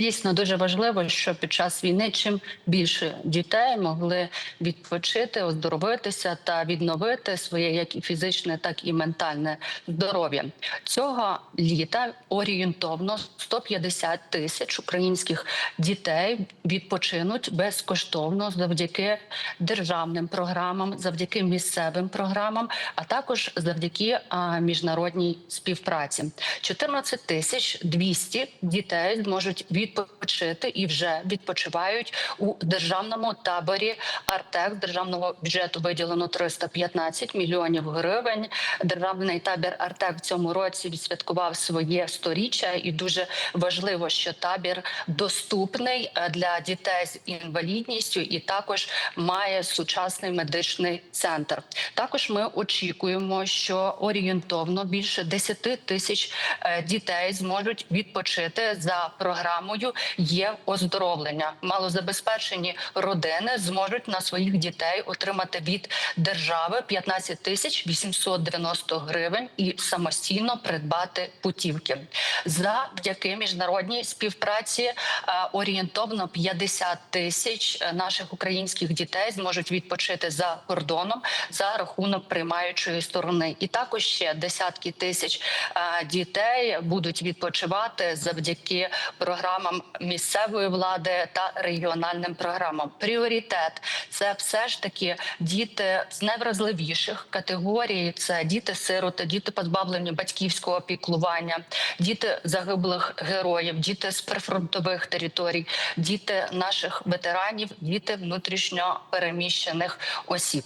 Дійсно дуже важливо, що під час війни чим більше дітей могли відпочити, оздоровитися та відновити своє як і фізичне, так і ментальне здоров'я. Цього літа орієнтовно 150 тисяч українських дітей відпочинуть безкоштовно завдяки державним програмам, завдяки місцевим програмам, а також завдяки міжнародній співпраці. 14 тисяч 200 дітей зможуть people. Відпочити і вже відпочивають у державному таборі Артек. Державного бюджету виділено 315 мільйонів гривень. Державний табір Артек в цьому році відсвяткував своє сторіччя, і дуже важливо, що табір доступний е, для дітей з інвалідністю, і також має сучасний медичний центр. Також ми очікуємо, що орієнтовно більше 10 тисяч е, дітей зможуть відпочити за програмою є оздоровлення. Малозабезпечені родини зможуть на своїх дітей отримати від держави 15 тисяч 890 гривень і самостійно придбати путівки. Завдяки міжнародній співпраці е, орієнтовно 50 тисяч е, наших українських дітей зможуть відпочити за кордоном за рахунок приймаючої сторони, і також ще десятки тисяч е, дітей будуть відпочивати завдяки програмам місцевої влади та регіональним програмам. Пріоритет це все ж таки діти з найвразливіших категорій. Це діти-сироти, діти позбавлені батьківського піклування, діти загиблих героїв, діти з прифронтових територій, діти наших ветеранів, діти внутрішньо переміщених осіб.